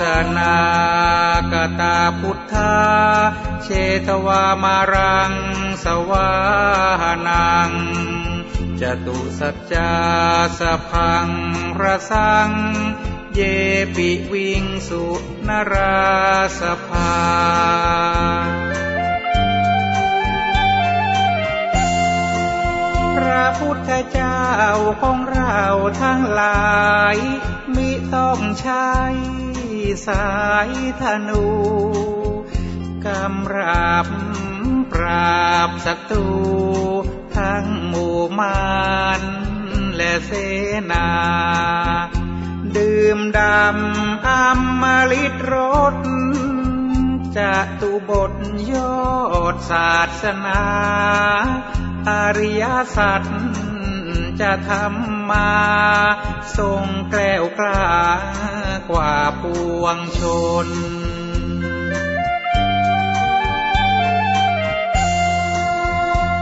สนากตาพุทธา เชตวามารัง สวานังจตุสัจจาสพังระสัง เยปิวิงสุนราสภาพระพุทธเจ้าของเราทั้งหลายมิต้องใช้ สายธนูกำราบปราบศัตรูทั้งหมู่มานและเสนา ดื่มดำอมฤตรสจะตุบทยอดศาสนา อริยสัจ จะทำมาทรงแกล้วกล้ากว่าปวงชน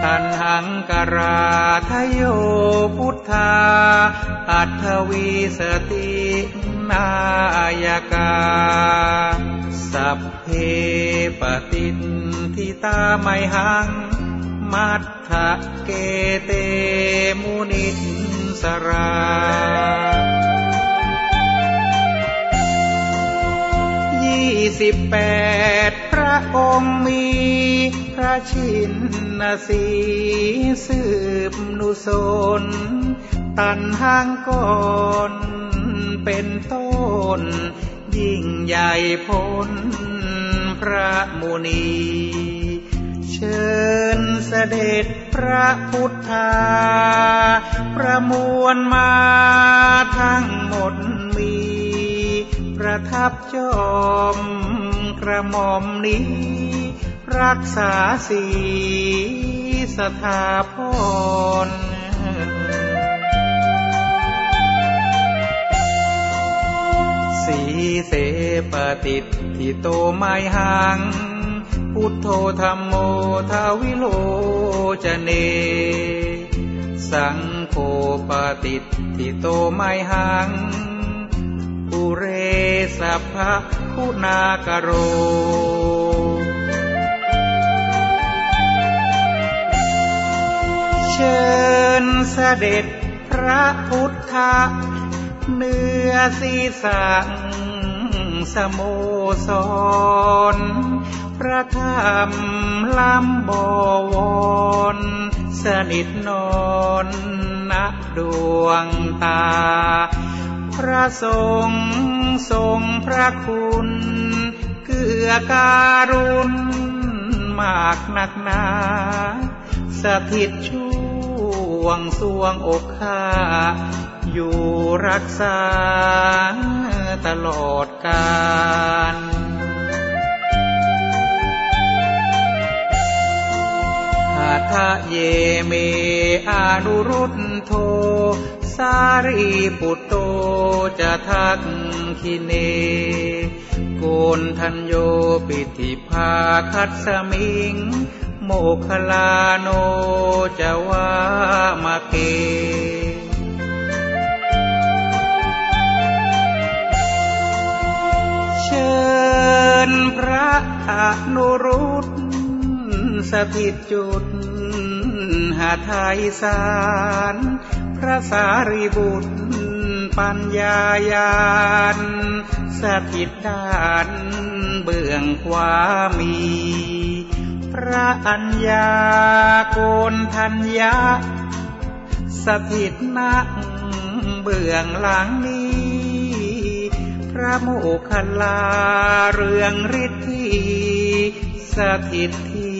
ตันหังกราทโยพุทธา อัตวีสตินายกา สัพเพปตินทิตาไมหัง มัทธเกเตมุนิสรายี่สิบแปดพระองค์มี พระชินนสีสืบนุสนตันห้างก่อนเป็นต้น ยิ่งใหญ่พ้นพระมุนี เชิญเสด็จพระพุทธา ประมวลมาทั้งหมดมี ประทับจอมกระหม่อมนี้ รักษาสีสถาพรสีเสปฏิทิโตไมหัง พุทธรรมโมทาวิโลจเน สังโฆปฏิทิโตไมหังปุเรสัพพะคุณากโรเชิญเสด็จพระพุทธเนื้อศีรษะสโมสร พระธรรมลำบวรสนิทนอนนักดวงตา พระทรงทรงพระคุณเกื้อการุณมากหนักหนา สถิตช่วงสวงอกข้า อยู่รักษาตลอดกาล ทะเยเมอนุรุตโท สารีปุตโตจะทักคิเน โกนทัญโยปิธิภาคัตสมิง โมคลาโนจะวามาเกเชิญพระอนุรุตสถิตจุด หาไทยสาร พระสารีบุตร ปัญญายานสถิตด้านเบื้องขวามี พระอัญญาโกนทัญญาสถิตนักเบื้องหลังนี้ พระโมคคัลลาเรืองฤทธีสถิตที่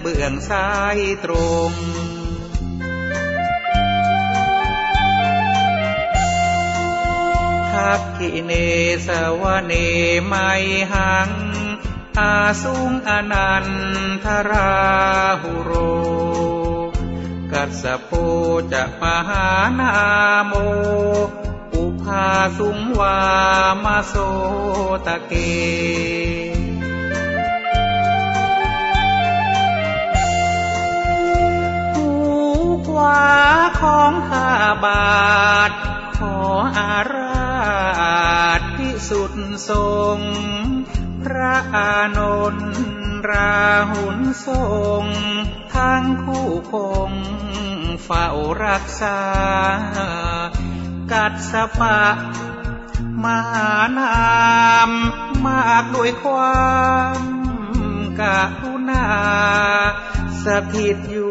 เบื้องซ้ายตรงทักขิเนสวเนไมหัง อาสุงอนันทราหุโร กัสโพจะมหานาโม อุภาสุงวามาโสตะเก วาของข้าบาท ขออาราธพิสุทธิทรง พระอานนท์ราหุนทรงทั้งคู่คงเฝ้ารักษา กัดสปะมานามมากด้วยความกรุณาสถิตอยู่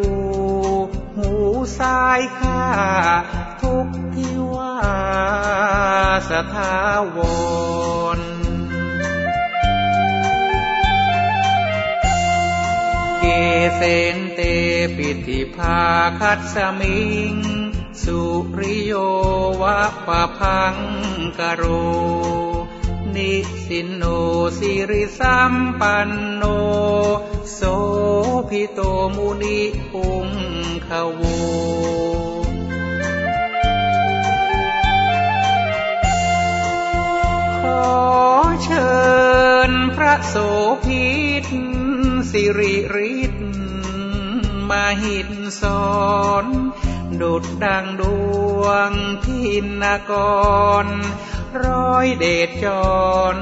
หูซ้ายข้าทุกที่ว่าสถาวรเกเสนเตปิธิภาคัสมิง สุริโยวะปะพังกโร นิสินโนสิริสัมปันโน โสพิโตมุนิปุงขโวขอเชิญพระโสพิตสิริริตมาหิตสอนดุดดังดวงทินกร ร้อยเดชจร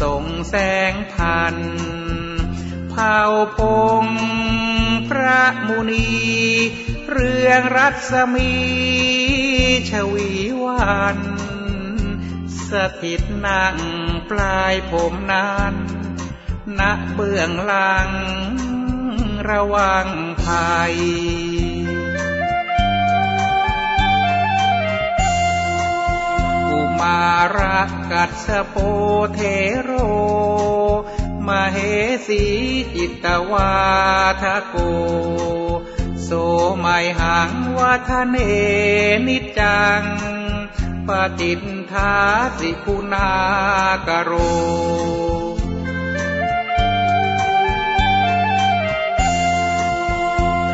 ส่งแสงพัน เผาพงพระมุนี เรื่องรัศมีชวีวันสถิตนั่งปลายผมนั้นณเบื้องหลังระวังภัยกุมารกัสโปเทโร มเหสีจิตวาทโก โสไมหังวัฒเนนิจัง ปฏินทาสิคุณากโร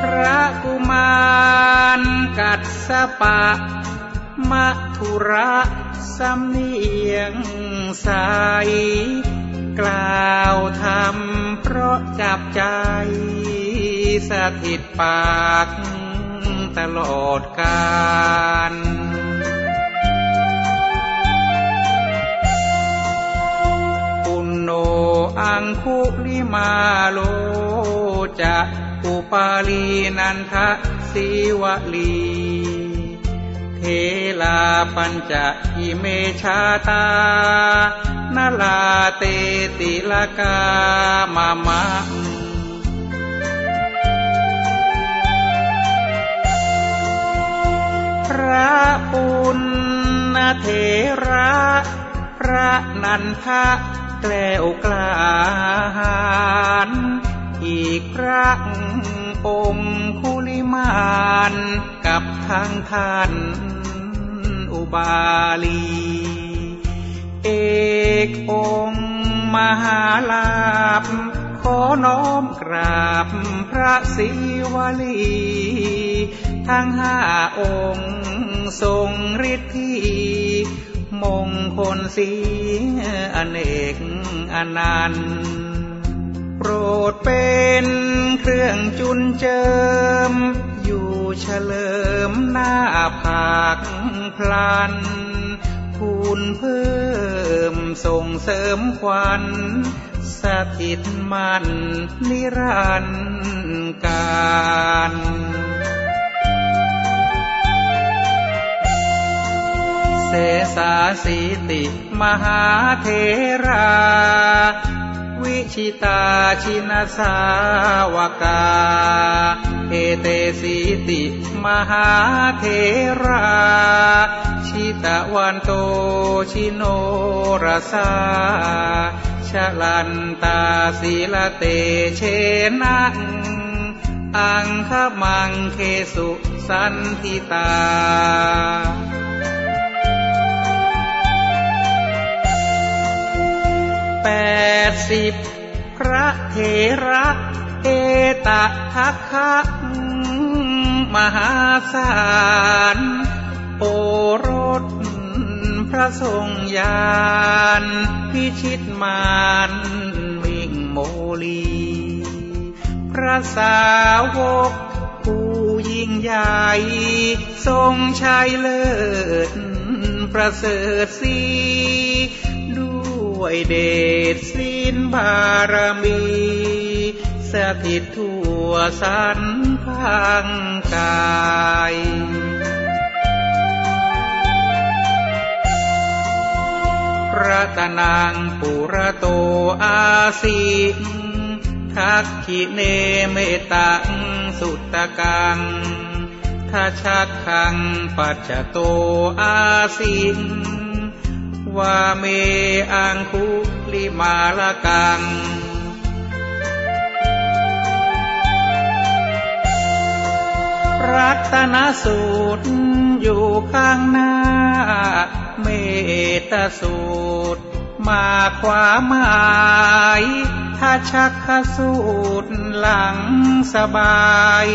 พระกุมารกัดสปะมัทุระสำเนียงใส กล่าวธรรมเพราะจับใจ สถิตปากตลอดกาลปุณโนอังคุลิมาโลจะอุปาลีนันทะสีวลีเทลาปัญจะอิเมชาตา นลาเตติลกามามะพระปุณณเถระ พระนันทะแกล้วกล้าหาญอีกครั้งองคุลิมานกับทางท่านอุบาลี อกองค์มหาลาภขอน้อมกราบพระศิวลี ทั้งห้าองค์ทรงฤทธิมงคลสีอเนกอนันต์โปรดเป็นเครื่องจุนเจิม อยู่เฉลิมหน้าผากพลัน คูณเพิ่มส่งเสริมควันสถิตมันนิรันดร์การเสสาสีติมหาเทรา วิชิตาชินสาวกา เอเตสีติมหาเทรา ชิตะวันโตชิโนรสาชลันตาศีลเตเชนะอังคมังเคสุสันทิตาแปดสิบพระเถระเอตทัคคะมหาศาล โอรสพระทรงยานพิชิตมารวิ่งโมลี พระสาวกผู้ยิ่งใหญ่ ทรงชัยเลิศประเสริฐสีด้ด้วยเดชศีลบารมีสถิตทั่วสันพังกาย รัตนังปุระโตอาสิทักขิเนเมตังสุตตะกังทัชักขังปัจจโตอาสิงวาเมอังคุลิมาลกัง รัตนสูตร อยู่ข้างหน้า เมตสูตร มาขวามหมายถ้าชักขสูตรหลังสบาย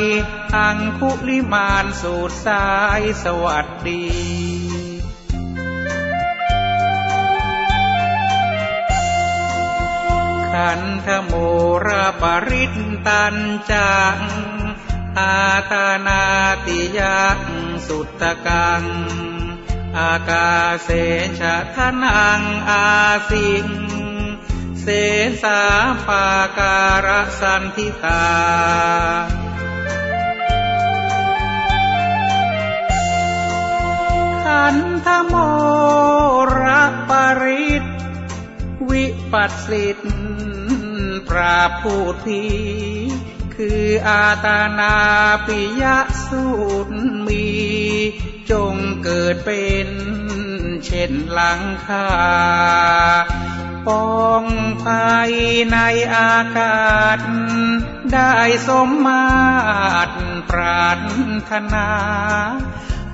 อังคุลิมานสูตรสายสวัสดีขันธโมราปริตตันจัง อาตานาติยังสุตตกัง อากาเสชะทนังอาสิง เสสาปาการสันทิตาขันธโมระปริตวิปัสสิตปราพูดพี คืออาตานาปิยสูตรมี จงเกิดเป็นเช่นหลังคาปองภายในอากาศ ได้สมมาตรปรารถนา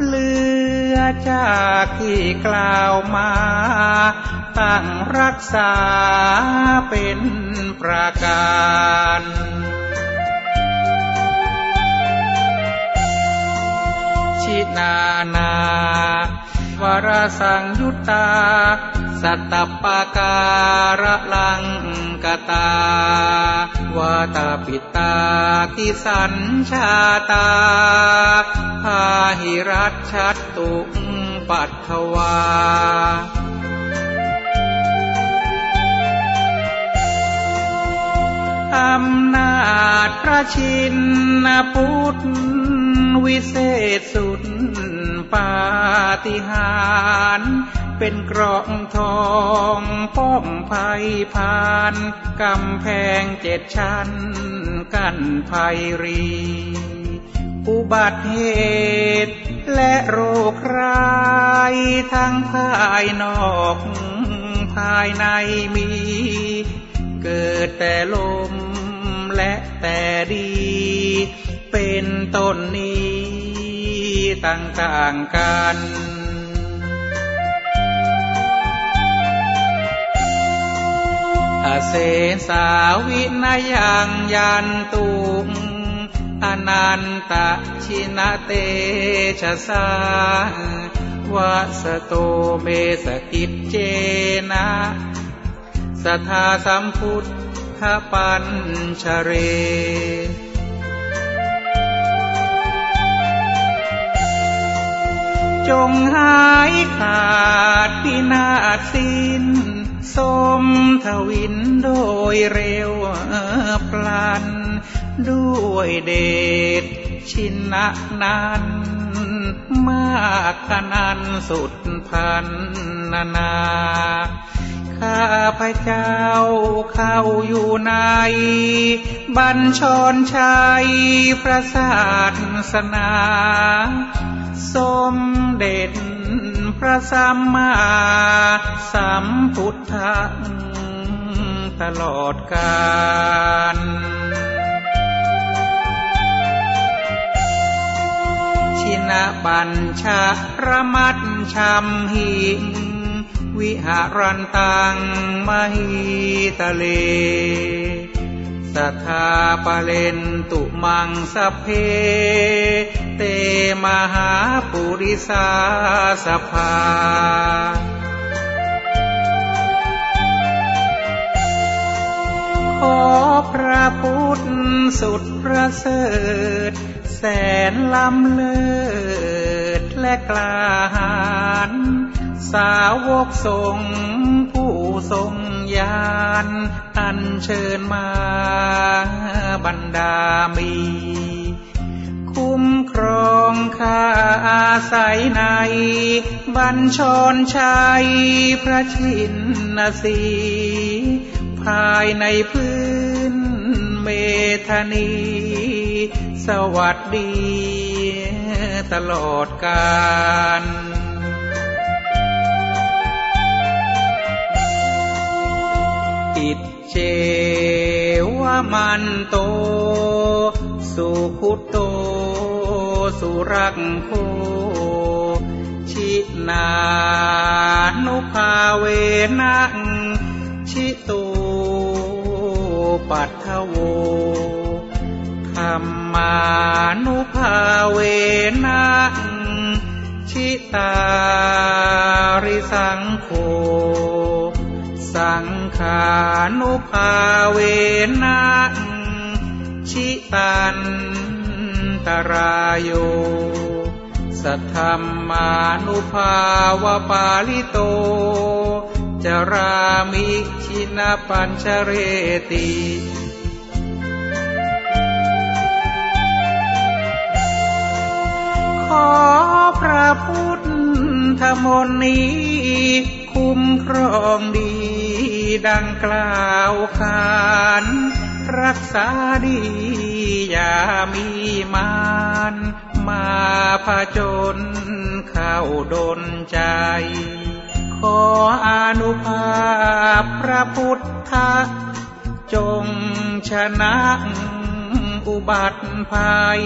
เลือจากที่กล่าวมา ตั้งรักษาเป็นประการ นานาวรสังยุตตา สัตตปาการะลังกตาวาตาปิตาทิสัญชาตาพาหิรัชชัตตุปัตถวา อำนาจพระชินพุทธวิเศษสุดปาฏิหาริย์เป็นกรองทองป้องภัยผ่านกำแพงเจ็ดชั้น กั้นภัยรี อุบัติเหตุและโรคร้ายทั้งภายนอก ภายในมี เกิดแต่ลมและแต่ดี เป็นต้นนี้ต่างๆกันอเสสาวินายังยันตุงอนันตชินเตชะสาวะสโตเมสกิจเจนะ สทธาสัมพุทธปัญชเรจงหายขาดพินาศสิ้น สมทวินโดยเร็วพลัน ด้วยเดชชินะนั้นมากขนันสุดพันนานา ข้าพระเจ้าเข้าอยู่ใน บัญชรชัยพระศาสนา สมเด็จพระสัมมาสัมพุทธตลอดกาลชินะปัญชาระมัดชัมหิง วิหารันตังมหิตะเล สัทธาปะเลนตุมังสเพ เตมหาปุริสาสภาขอพระพุทธสุดประเสริฐ แสนล้ำเลิศและกล้าหาญ สาวกทรงผู้ทรงยานอันเชิญมาบรรดามี คุ้มครองข้าอาศัยใน บัญชรชัยพระชินนสีภายในพื้นเมธนี สวัสดีตลอดกาล อิจเจวมันโต สุขุโต สุรักโค ชินานุภาเวนังชิตูปัทโวธรรมานุภาเวนังชิตาริสังโฆ สังขานุภาเวนะชิตันตรายโยสัทธรรมานุภาวปาลิโต จรามิชินปัญชเรติขอพระพุทธมนต์นี้ คุ้มครองดี ดังกล่าวขานรักษาดีอย่ามีมานมาผจญเข้าดนใจ ขออนุภาพพระพุทธจงชนะอุบัติภัย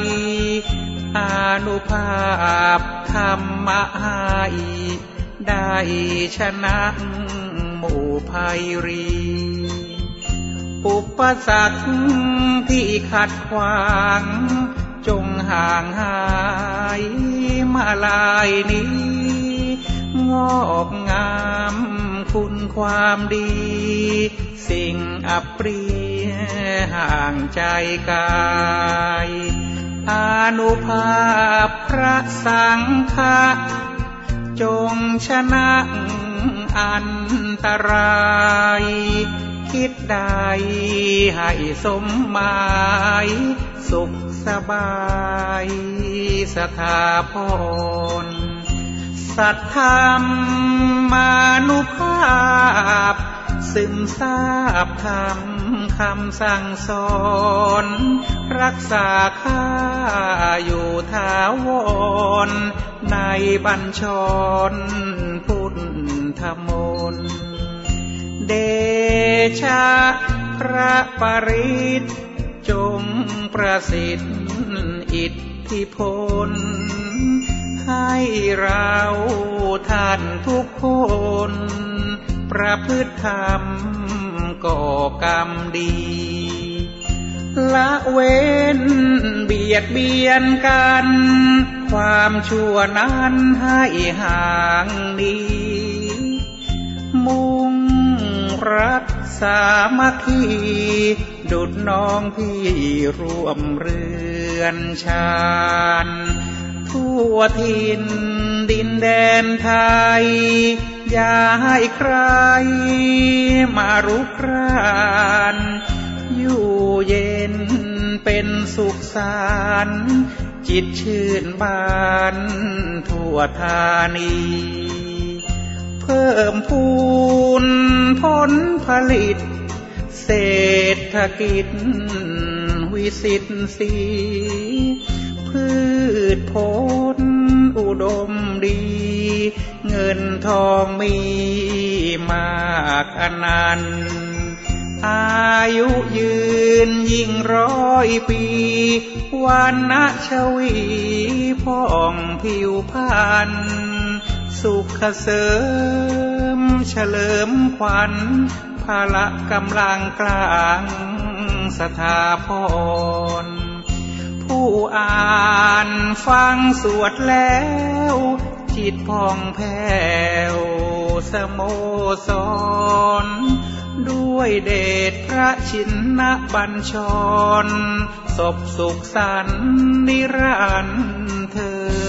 อนุภาพธรรมหาย ได้ชนะหมู่ภัยรี อุปสรรคที่ขัดขวาง จงห่างหายมาลายนี้ งอกงามคุณความดี สิ่งอัปรีห่างใจกายอนุภาพพระสังฆ จงชนะอันตราย คิดใดให้สมหมาย สุขสบายสถาพรสัทธรรมมานุภาพ ซึมซาบธรรม คำสั่งสอนรักษาข้าอยู่ถาวรในบัญชรพุทธมนต์เดชะพระปริตจงประสิทธิ์อิทธิพลให้เราท่านทุกคน ประพฤติธรรม ก่อกรรมดี ละเว้นเบียดเบียนกัน ความชั่วนั้นให้ห่างดีมุ่งรักสามัคคีดุดน้องพี่ร่วมเรือนชาญทั่วทินดินแดนไทย อย่าให้ใครมารุกราน อยู่เย็นเป็นสุขสารจิตชื่นบานทั่วธานี เพิ่มพูนผลผลิต เศรษฐกิจวิสิทธิสี พืชผลอุดมดี เงินทองมีมากอนันต์อายุยืนยิ่งร้อยปีวันนะชวีพ่องผิวพันสุขเสริมเฉลิมขวัญพละกำลังกลางสถาพร ผู้อ่านฟังสวดแล้ว จิตพองแผ้วสโมสร ด้วยเดชพระชินนบัญชร ศพสุขสันนิรันเธอ